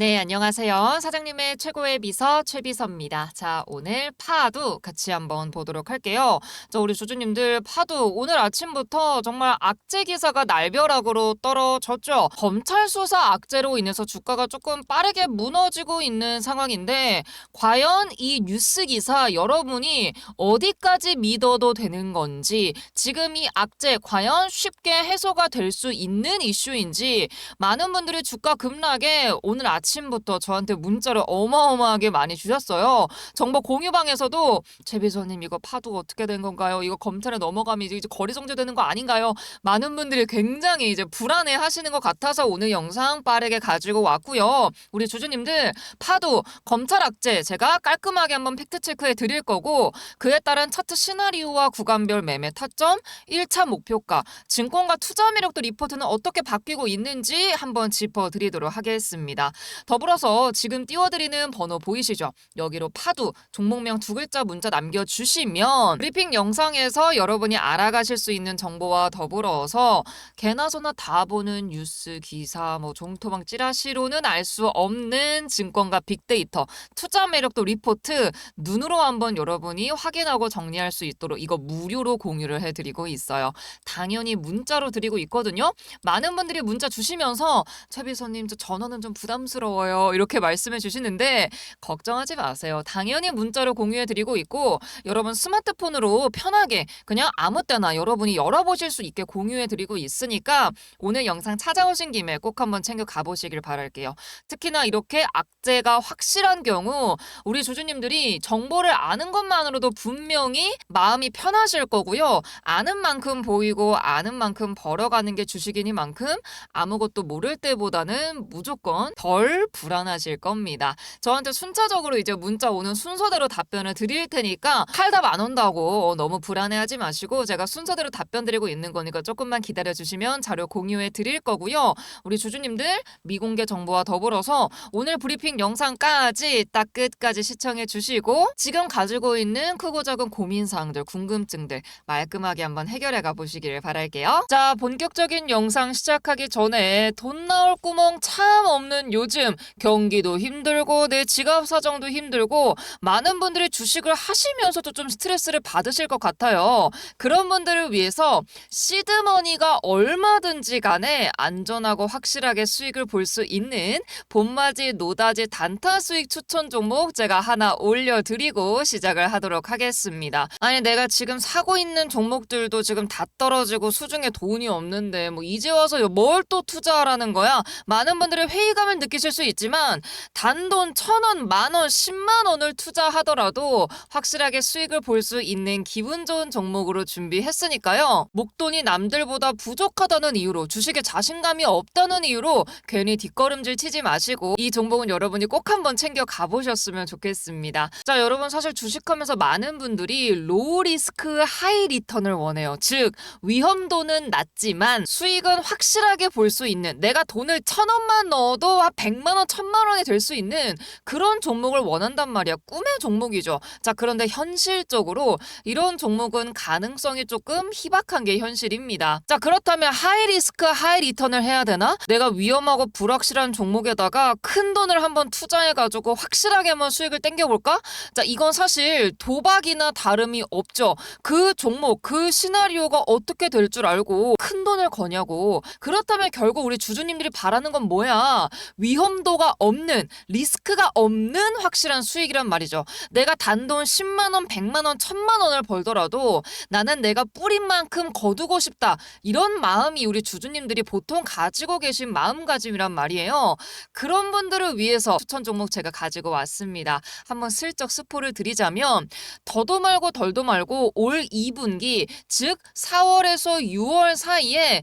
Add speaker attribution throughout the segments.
Speaker 1: 네, 안녕하세요. 사장님의 최고의 비서 최비서입니다. 자, 오늘 파도 같이 한번 보도록 할게요. 자, 우리 주주님들 파도 오늘 아침부터 정말 악재 기사가 날벼락으로 떨어졌죠. 검찰 수사 악재로 인해서 주가가 조금 빠르게 무너지고 있는 상황인데 과연 이 뉴스 기사 여러분이 어디까지 믿어도 되는 건지 지금 이 악재 과연 쉽게 해소가 될 수 있는 이슈인지 많은 분들이 주가 급락에 오늘 아침 부터 저한테 문자를 어마어마하게 많이 주셨어요. 정보 공유방에서도 최 비서님 이거 파도 어떻게 된 건가요? 이거 검찰에 넘어가면 이제 거리 정지되는 거 아닌가요? 많은 분들이 굉장히 이제 불안해 하시는 것 같아서 오늘 영상 빠르게 가지고 왔고요. 우리 주주님들 파도 검찰 악재 제가 깔끔하게 한번 팩트 체크해 드릴 거고 그에 따른 차트 시나리오와 구간별 매매 타점, 1차 목표가, 증권가 투자 매력도 리포트는 어떻게 바뀌고 있는지 한번 짚어 드리도록 하겠습니다. 더불어서 지금 띄워드리는 번호 보이시죠? 여기로 파두 종목명 두 글자 문자 남겨주시면 브리핑 영상에서 여러분이 알아가실 수 있는 정보와 더불어서 개나 소나 다 보는 뉴스 기사 뭐 종토방 찌라시로는 알 수 없는 증권가 빅데이터 투자 매력도 리포트 눈으로 한번 여러분이 확인하고 정리할 수 있도록 이거 무료로 공유를 해드리고 있어요. 당연히 문자로 드리고 있거든요. 많은 분들이 문자 주시면서 최비서님 저 전화는 좀 부담스러워 요 이렇게 말씀해 주시는데 걱정하지 마세요. 당연히 문자로 공유해 드리고 있고 여러분 스마트폰으로 편하게 그냥 아무 때나 여러분이 열어보실 수 있게 공유해 드리고 있으니까 오늘 영상 찾아오신 김에 꼭 한번 챙겨 가보시길 바랄게요. 특히나 이렇게 악재가 확실한 경우 우리 주주님들이 정보를 아는 것만으로도 분명히 마음이 편하실 거고요. 아는 만큼 보이고 아는 만큼 벌어가는 게 주식이니만큼 아무것도 모를 때보다는 무조건 덜 불안하실 겁니다. 저한테 순차적으로 이제 문자 오는 순서대로 답변을 드릴 테니까 칼답 안 온다고 너무 불안해하지 마시고 제가 순서대로 답변 드리고 있는 거니까 조금만 기다려 주시면 자료 공유해 드릴 거고요. 우리 주주님들 미공개 정보와 더불어서 오늘 브리핑 영상까지 딱 끝까지 시청해 주시고 지금 가지고 있는 크고 작은 고민 사항들, 궁금증들 말끔하게 한번 해결해 가 보시길 바랄게요. 자, 본격적인 영상 시작하기 전에 돈 나올 구멍 참 없는 요즘 경기도 힘들고 내 지갑 사정도 힘들고 많은 분들이 주식을 하시면서도 좀 스트레스를 받으실 것 같아요. 그런 분들을 위해서 시드머니가 얼마든지 간에 안전하고 확실하게 수익을 볼 수 있는 봄맞이 노다지 단타 수익 추천 종목 제가 하나 올려드리고 시작을 하도록 하겠습니다. 아니 내가 지금 사고 있는 종목들도 지금 다 떨어지고 수중에 돈이 없는데 뭐 이제 와서 뭘 또 투자하라는 거야? 많은 분들이 회의감을 느끼실 수 있지만 단돈 천 원, 만 원, 십만 원을 투자하더라도 확실하게 수익을 볼 수 있는 기분 좋은 종목으로 준비했으니까요. 목돈이 남들보다 부족하다는 이유로 주식에 자신감이 없다는 이유로 괜히 뒷걸음질 치지 마시고 이 종목은 여러분이 꼭 한번 챙겨 가보셨으면 좋겠습니다. 자, 여러분 사실 주식하면서 많은 분들이 로우 리스크 하이 리턴을 원해요. 즉 위험도는 낮지만 수익은 확실하게 볼 수 있는 내가 돈을 천 원만 넣어도 한 백만 원, 천만 원이 될 수 있는 그런 종목을 원한단 말이야. 꿈의 종목이죠. 자, 그런데 현실적으로 이런 종목은 가능성이 조금 희박한 게 현실입니다. 자, 그렇다면 하이 리스크 하이 리턴을 해야 되나? 내가 위험하고 불확실한 종목에다가 큰 돈을 한번 투자해가지고 확실하게 한번 수익을 땡겨볼까? 자, 이건 사실 도박이나 다름이 없죠. 그 종목, 그 시나리오가 어떻게 될 줄 알고 큰 돈을 거냐고. 그렇다면 결국 우리 주주님들이 바라는 건 뭐야? 위험 도가 없는, 리스크가 없는 확실한 수익이란 말이죠. 내가 단돈 10만 원, 100만 원, 1000만 원을 벌더라도 나는 내가 뿌린 만큼 거두고 싶다. 이런 마음이 우리 주주님들이 보통 가지고 계신 마음가짐이란 말이에요. 그런 분들을 위해서 추천 종목 제가 가지고 왔습니다. 한번 슬쩍 스포를 드리자면 더도 말고 덜도 말고 올 2분기 즉 4월에서 6월 사이에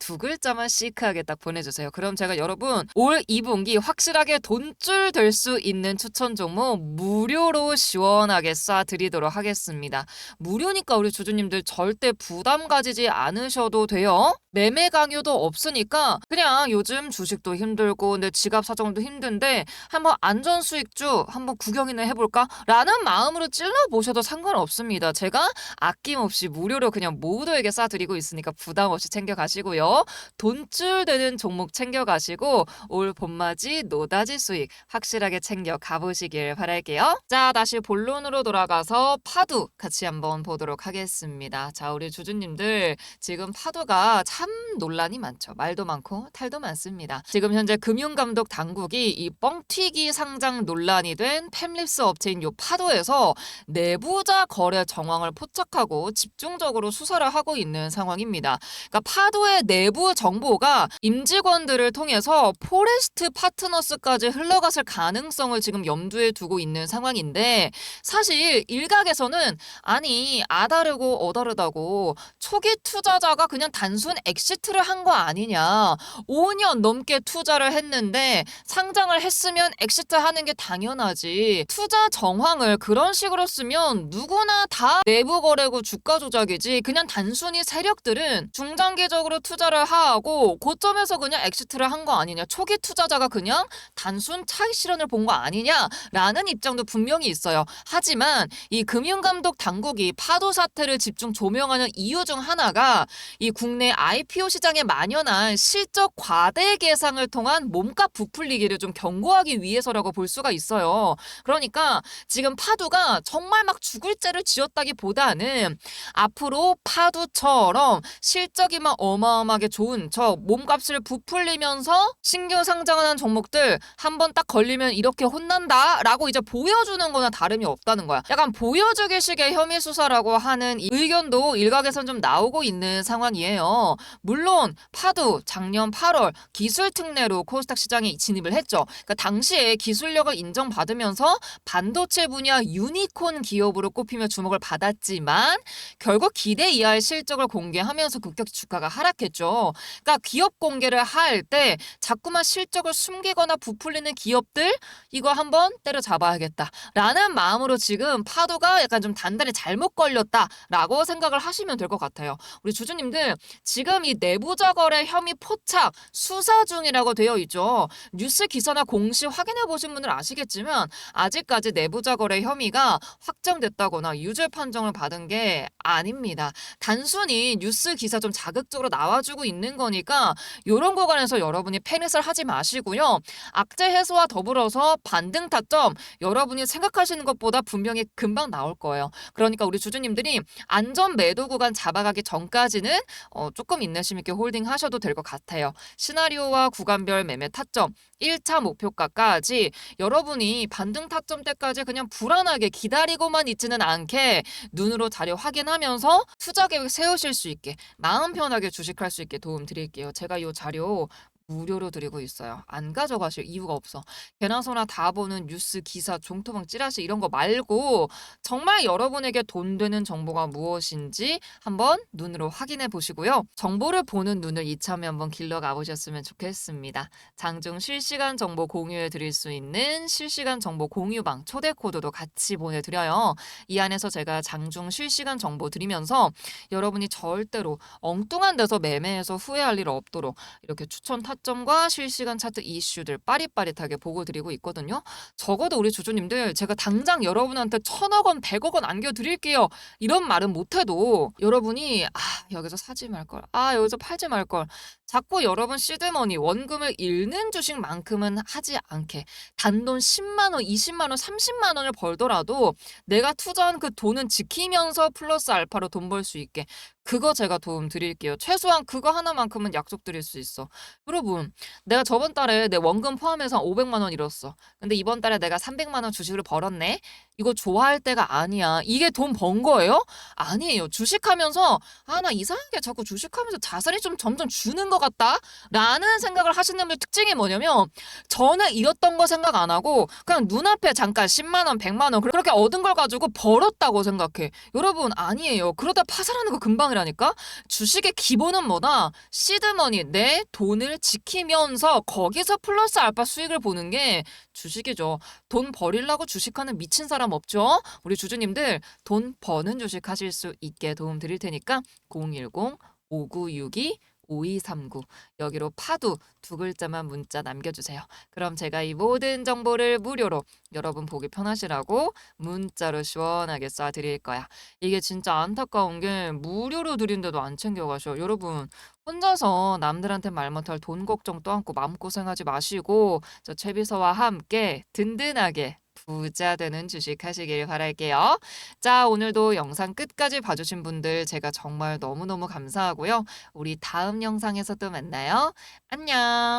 Speaker 1: 두 글자만 시크하게 딱 보내주세요. 그럼 제가 여러분 올 2분기 확실하게 돈줄 될 수 있는 추천 종목 무료로 시원하게 쏴드리도록 하겠습니다. 무료니까 우리 주주님들 절대 부담 가지지 않으셔도 돼요. 매매 강요도 없으니까 그냥 요즘 주식도 힘들고 내 지갑 사정도 힘든데 한번 안전 수익주 한번 구경이나 해볼까? 라는 마음으로 찔러 보셔도 상관없습니다. 제가 아낌없이 무료로 그냥 모두에게 싸드리고 있으니까 부담 없이 챙겨가시고요. 돈줄 되는 종목 챙겨가시고 올 봄맞이 노다지 수익 확실하게 챙겨 가보시길 바랄게요. 자, 다시 본론으로 돌아가서 파도 같이 한번 보도록 하겠습니다. 자, 우리 주주님들 지금 파도가 참 논란이 많죠. 말도 많고 탈도 많습니다. 지금 현재 금융감독 당국이 이 뻥튀기 상장 논란이 된 팸립스 업체인 요 파도에서 내부자 거래 정황을 포착하고 집중적으로 수사를 하고 있는 상황입니다. 그러니까 파도의 내부 정보가 임직원들을 통해서 포레스트 파트너스까지 흘러갔을 가능성을 지금 염두에 두고 있는 상황인데 사실 일각에서는 아니 아다르고 어다르다고 초기 투자자가 그냥 단순 엑시트를 한 거 아니냐. 5년 넘게 투자를 했는데 상장을 했으면 엑시트 하는 게 당연하지. 투자 정황을 그런 식으로 쓰면 누구나 다 내부 거래고 주가 조작이지. 그냥 단순히 세력들은 중장기적으로 투자를 하고 고점에서 그냥 엑시트를 한 거 아니냐. 초기 투자자가 그냥 단순 차익 실현을 본 거 아니냐라는 입장도 분명히 있어요. 하지만 이 금융감독 당국이 파도 사태를 집중 조명하는 이유 중 하나가 이 국내 IPO 시장에 만연한 실적 과대 계상을 통한 몸값 부풀리기를 좀 경고하기 위해서라고 볼 수가 있어요. 그러니까 지금 파도가 정말 막 죽을 죄를 지었다기보다는 앞으로 파도처럼 실적이 막 어마어마하게 좋은 저 몸값을 부풀리면서 신규 상장하는 종목들 한 번 딱 걸리면 이렇게 혼난다라고 이제 보여주는 거나 다름이 없다는 거야. 약간 보여주기식의 혐의 수사라고 하는 이 의견도 일각에선 좀 나오고 있는 상황이에요. 물론 파도 작년 8월 기술 특례로 코스닥 시장에 진입을 했죠. 그러니까 당시에 기술력을 인정받으면서 반도체 분야 유니콘 기업으로 꼽히며 주목을 받았지만 결국 기대 이하의 실적을 공개하면서 급격히 주가가 하락했죠. 그러니까 기업 공개를 할 때 자꾸만 실적을 숨기거나 부풀리는 기업들 이거 한번 때려잡아야겠다라는 마음으로 지금 파도가 약간 좀 단단히 잘못 걸렸다라고 생각을 하시면 될 것 같아요. 우리 주주님들 지금 이 내부자 거래 혐의 포착 수사 중이라고 되어 있죠. 뉴스 기사나 공시 확인해 보신 분들 아시겠지만 아직까지 내부자 거래 혐의가 확정됐다거나 유죄 판정을 받은 게 아닙니다. 단순히 뉴스 기사 좀 자극적으로 나와주고 있는 거니까 이런 구간에서 여러분이 패닉을 하지 마시고요. 악재 해소와 더불어서 반등 타점 여러분이 생각하시는 것보다 분명히 금방 나올 거예요. 그러니까 우리 주주님들이 안전 매도 구간 잡아가기 전까지는 어, 조금 인내심 있게 홀딩 하셔도 될 것 같아요. 시나리오와 구간별 매매 타점 1차 목표가까지 여러분이 반등 타점 때까지 그냥 불안하게 기다리고만 있지는 않게 눈으로 자료 확인하면서 투자 계획 세우실 수 있게 마음 편하게 주식할 수 있게 도움 드릴게요. 제가 이 자료 무료로 드리고 있어요. 안 가져가실 이유가 없어. 개나 소나 다 보는 뉴스, 기사, 종토방, 찌라시 이런 거 말고 정말 여러분에게 돈 되는 정보가 무엇인지 한번 눈으로 확인해 보시고요. 정보를 보는 눈을 이참에 한번 길러가 보셨으면 좋겠습니다. 장중 실시간 정보 공유해 드릴 수 있는 실시간 정보 공유방 초대 코드도 같이 보내드려요. 이 안에서 제가 장중 실시간 정보 드리면서 여러분이 절대로 엉뚱한 데서 매매해서 후회할 일 없도록 이렇게 추천 타 점과 실시간 차트 이슈들 빠릿빠릿하게 보고 드리고 있거든요. 적어도 우리 주주님들 제가 당장 여러분한테 천억 원, 백억 원 안겨드릴게요. 이런 말은 못해도 여러분이 아 여기서 사지 말걸, 아 여기서 팔지 말걸. 자꾸 여러분 시드머니 원금을 잃는 주식만큼은 하지 않게 단돈 10만 원, 20만 원, 30만 원을 벌더라도 내가 투자한 그 돈은 지키면서 플러스 알파로 돈 벌 수 있게 그거 제가 도움 드릴게요. 최소한 그거 하나만큼은 약속 드릴 수 있어. 여러분, 내가 저번 달에 내 원금 포함해서 한 500만 원 잃었어. 근데 이번 달에 내가 300만 원 주식으로 벌었네. 이거 좋아할 때가 아니야. 이게 돈 번 거예요? 아니에요. 주식하면서 아 나 이상하게 자꾸 주식하면서 자산이 좀 점점 주는 것 같다. 라는 생각을 하시는 분들 특징이 뭐냐면 전에 잃었던 거 생각 안 하고 그냥 눈앞에 잠깐 10만 원, 100만 원 그렇게 얻은 걸 가지고 벌었다고 생각해. 여러분 아니에요. 그러다 파산하는 거 금방 이라니까. 주식의 기본은 뭐다? 시드머니 내 돈을 지키면서 거기서 플러스 알파 수익을 보는 게 주식이죠. 돈 버리려고 주식하는 미친 사람 없죠? 우리 주주님들 돈 버는 주식 하실 수 있게 도움 드릴 테니까 010 5962 5239 여기로 파두 두 글자만 문자 남겨주세요. 그럼 제가 이 모든 정보를 무료로 여러분 보기 편하시라고 문자로 시원하게 쏴드릴 거야. 이게 진짜 안타까운 게 무료로 드린데도 안 챙겨가셔. 여러분 혼자서 남들한테 말 못할 돈 걱정도 않고 마음고생하지 마시고 저 최비서와 함께 든든하게 부자 되는 주식 하시길 바랄게요. 자, 오늘도 영상 끝까지 봐주신 분들 제가 정말 너무너무 감사하고요. 우리 다음 영상에서 또 만나요. 안녕.